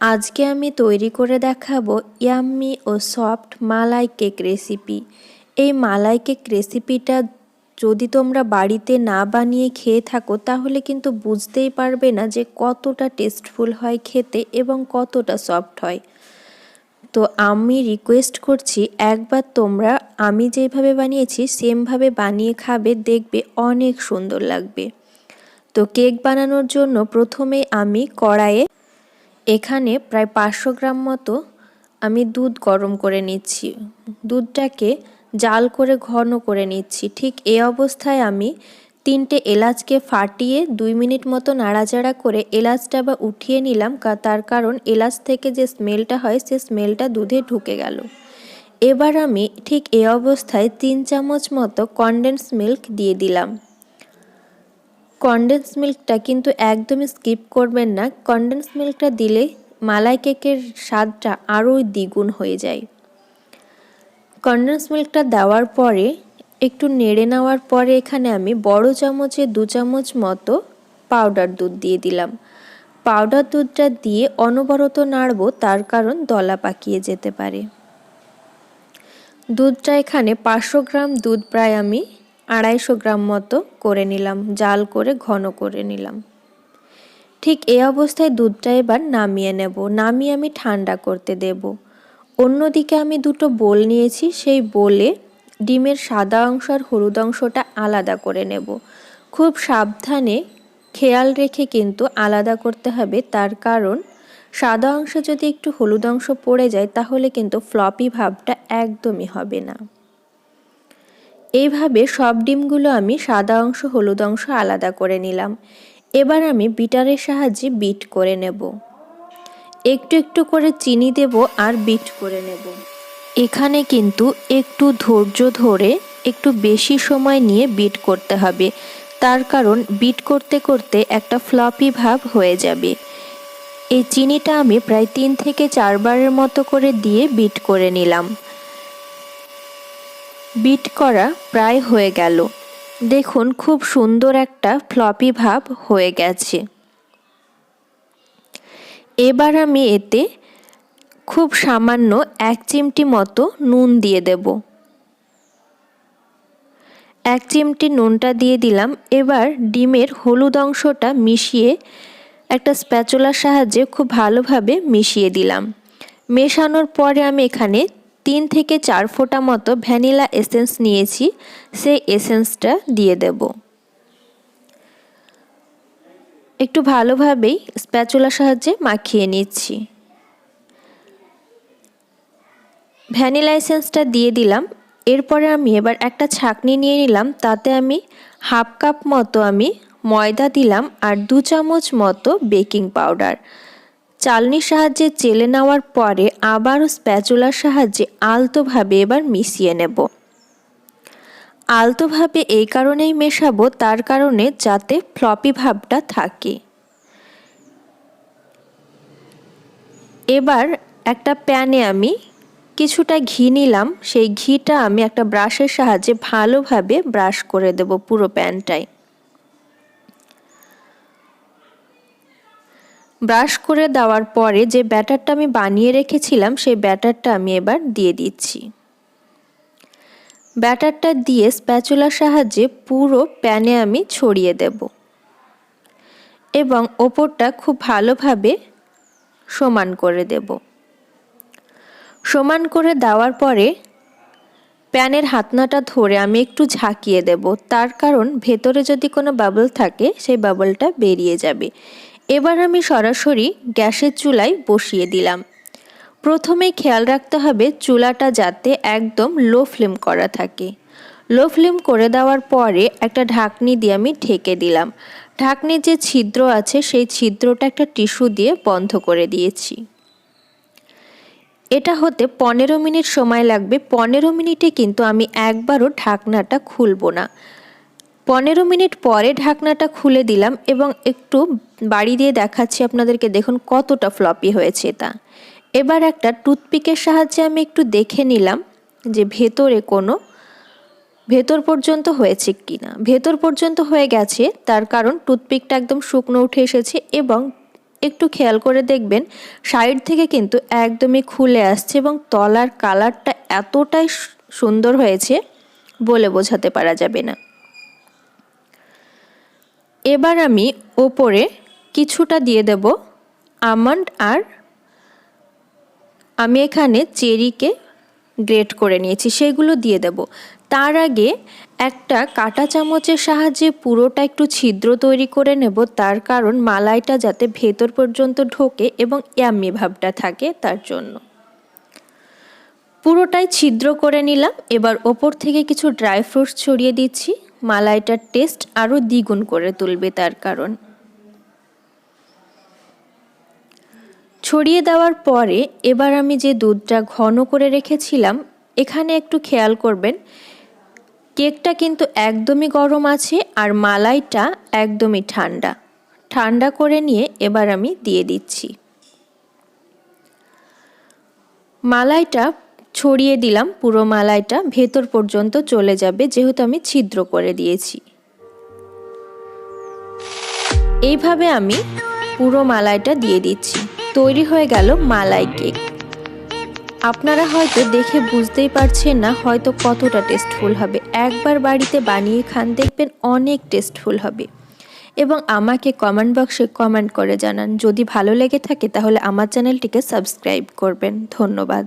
আজকে আমি তৈরি করে দেখাবো ইয়াম্মি ও সফট মালাই কেক রেসিপি। এই মালাই কেক রেসিপিটা যদি তোমরা বাড়িতে না বানিয়ে খেয়ে থাকো, তাহলে কিন্তু বুঝতেই পারবে না যে কতটা টেস্টফুল হয় খেতে এবং কতটা সফট হয়। তো আমি রিকোয়েস্ট করছি, একবার তোমরা, আমি যেভাবে বানিয়েছি, সেমভাবে বানিয়ে খাবে, দেখবে অনেক সুন্দর লাগবে। তো কেক বানানোর জন্য প্রথমে আমি কড়াইয়ে এখানে প্রায় পাঁচশো গ্রাম মতো আমি দুধ গরম করে নিচ্ছি। দুধটাকে জাল করে ঘন করে নিচ্ছি। ঠিক এ অবস্থায় আমি তিনটে এলাচকে ফাটিয়ে দুই মিনিট মতো নাড়াচাড়া করে এলাচটা বা উঠিয়ে নিলাম তার কারণ এলাচ থেকে যে স্মেলটা হয়, সে স্মেলটা দুধে ঢুকে গেল। এবার আমি ঠিক এ অবস্থায় তিন চামচ মতো কনডেন্স মিল্ক দিয়ে দিলাম। কনডেন্স মিল্কটা কিন্তু একদমই স্কিপ করবেন না। কনডেন্স মিল্কটা দিলে মালাই কেকের স্বাদটা আরও দ্বিগুণ হয়ে যায়। কনডেন্স মিল্কটা দেওয়ার পরে, একটু নেড়ে নেওয়ার পরে এখানে আমি বড় চামচে দু চামচ মতো পাউডার দুধ দিয়ে দিলাম। পাউডার দুধটা দিয়ে অনবরত নাড়বো, তার কারণ দলা পাকিয়ে যেতে পারে। দুধটা এখানে পাঁচশো গ্রাম দুধ প্রায় আমি আড়াইশো গ্রাম মতো করে নিলাম, জাল করে ঘন করে নিলাম। ঠিক এই অবস্থায় দুধটা এবার নামিয়ে নেব। নামিয়ে আমি ঠান্ডা করতে দেব। অন্যদিকে আমি দুটো বোল নিয়েছি, সেই বোলে ডিমের সাদা অংশ আর হলুদ অংশটা আলাদা করে নেব। খুব সাবধানে খেয়াল রেখে কিন্তু আলাদা করতে হবে, তার কারণ সাদা অংশ যদি একটু হলুদ অংশ পড়ে যায়, তাহলে কিন্তু ফ্লপি ভাবটা একদমই হবে না। এইভাবে সব ডিমগুলো আমি সাদা অংশ, হলুদ অংশ আলাদা করে নিলাম। এবার আমি বিটারের সাহায্যে বিট করে নেব। একটু একটু করে চিনি দেব আর বিট করে নেব। এখানে কিন্তু একটু ধৈর্য ধরে একটু বেশি সময় নিয়ে বিট করতে হবে। তার কারণ বিট করতে করতে একটা ফ্লপি ভাব হয়ে যাবে। এই চিনিটা আমি প্রায় তিন থেকে চারবারের মতো করে দিয়ে বিট করে নিলাম। বিট করা প্রায় হয়ে গেল। দেখুন, খুব সুন্দর একটা ফ্লপি ভাব হয়ে গেছে। এবার আমি এতে খুব সামান্য এক চিমটি মতো নুন দিয়ে দেব। এক চিমটি নুনটা দিয়ে দিলাম। এবার ডিমের হলুদ অংশটা মিশিয়ে একটা স্প্যাচুলার সাহায্যে খুব ভালোভাবে মিশিয়ে দিলাম। মেশানোর পরে আমি এখানে তিন থেকে চার ফোঁটা মতো ভ্যানিলা এসেন্স নিয়েছি, সেই এসেন্সটা দিয়ে দেব। একটু ভালোভাবেই স্প্যাচুলার সাহায্যে মাখিয়ে নিচ্ছি। ভ্যানিলা এসেন্সটা দিয়ে দিলাম, এরপরে আমি এবার একটা ছাকনি নিয়ে নিলাম, তাতে আমি হাফ কাপ মতো আমি ময়দা দিলাম আর দু চামচ মতো বেকিং পাউডার। চালনির সাহায্যে চেলে নেওয়ার পরে আবারও স্প্যাচুলার সাহায্যে আলতোভাবে এবার মিশিয়ে নেব। আলতোভাবে এই কারণেই মেশাবো, তার কারণে যাতে ফ্লপি ভাবটা থাকে। এবার একটা প্যানে আমি কিছুটা ঘি নিলাম, সেই ঘিটা আমি একটা ব্রাশের সাহায্যে ভালোভাবে ব্রাশ করে দেব পুরো প্যানটায়। ব্রাশ করে দেওয়ার পরে যে ব্যাটারটা আমি বানিয়ে রেখেছিলাম, সেই ব্যাটারটা আমি এবার দিয়ে দিচ্ছি। ব্যাটারটা দিয়ে স্প্যাচুলার সাহায্যে পুরো প্যানে আমি ছড়িয়ে দেব এবং ওপরটা খুব ভালোভাবে সমান করে দেব। সমান করে দেওয়ার পরে প্যানের হাতনাটা ধরে আমি একটু ঝাঁকিয়ে দেব। তার কারণ ভেতরে যদি কোনো বাবল থাকে, সেই বাবলটা বেরিয়ে যাবে। এবার আমি সরাসরি গ্যাসের চুলায় বসিয়ে দিলাম। প্রথমে খেয়াল রাখতে হবে চুলাটা যাতে একদম লো ফ্লেম করা থাকে। লো ফ্লেম করে দেওয়ার পরে একটা ঢাকনি দিয়ে আমি ঢেকে দিলাম। ঢাকনির যে ছিদ্র আছে, সেই ছিদ্রটা একটা টিস্যু দিয়ে বন্ধ করে দিয়েছি। এটা হতে পনেরো মিনিট সময় লাগবে। পনেরো মিনিটে কিন্তু আমি একবারও ঢাকনাটা খুলবো না। পনেরো মিনিট পরে ঢাকনাটা খুলে দিলাম এবং একটু বাড়ি দিয়ে দেখাচ্ছি আপনাদেরকে, দেখুন কতটা ফ্লপি হয়েছে তা এবার একটা টুথপিকের সাহায্যে আমি একটু দেখে নিলাম যে ভেতরে কোনো, ভেতর পর্যন্ত হয়েছে কি না ভেতর পর্যন্ত হয়ে গেছে, তার কারণ টুথপিকটা একদম শুকনো উঠে এসেছে এবং একটু খেয়াল করে দেখবেন, সাইড থেকে কিন্তু একদমই খুলে আসছে এবং তলার কালারটা এতটাই সুন্দর হয়েছে বলে বোঝাতে পারা যাবে না। এবার আমি ওপরে কিছুটা দিয়ে দেব আমন্ড আর আমি এখানে চেরিকে গ্রেট করে নিয়েছি, সেগুলো দিয়ে দেব। তার আগে একটা কাঁটা চামচের সাহায্যে পুরোটা একটু ছিদ্র তৈরি করে নেব, তার কারণ মালাইটা যাতে ভেতর পর্যন্ত ঢোকে এবং ইয়াম্মি ভাবটা থাকে তার জন্য। পুরোটাই ছিদ্র করে নিলাম, এবার ওপর থেকে কিছু ড্রাই ফ্রুটস ছড়িয়ে দিচ্ছি। মালাইটার টেস্ট আরও দ্বিগুণ করে তুলবে তার কারণ। ছড়িয়ে দেওয়ার পরে এবার আমি যে দুধটা ঘন করে রেখেছিলাম, এখানে একটু খেয়াল করবেন, কেকটা কিন্তু একদমই গরম আছে আর মালাইটা একদমই ঠান্ডা। ঠান্ডা করে নিয়ে এবার আমি দিয়ে দিচ্ছি। মালাইটা ছড়িয়ে দিলাম পুরো মালাইটা, ভেতর পর্যন্ত চলে যাবে, যেহেতু আমি ছিদ্র করে দিয়েছি। এইভাবে আমি পুরো মালাইটা দিয়ে দিচ্ছি। তৈরি হয়ে গেল মালাই কেক। আপনারা হয়তো দেখে বুঝতেই পারছেন না হয়তো কতটা টেস্টফুল হবে। একবার বাড়িতে বানিয়ে খান, দেখবেন অনেক টেস্টফুল হবে। এবং আমাকে কমেন্ট বক্সে কমেন্ট করে জানান। যদি ভালো লেগে থাকে, তাহলে আমার চ্যানেলটিকে সাবস্ক্রাইব করবেন। ধন্যবাদ।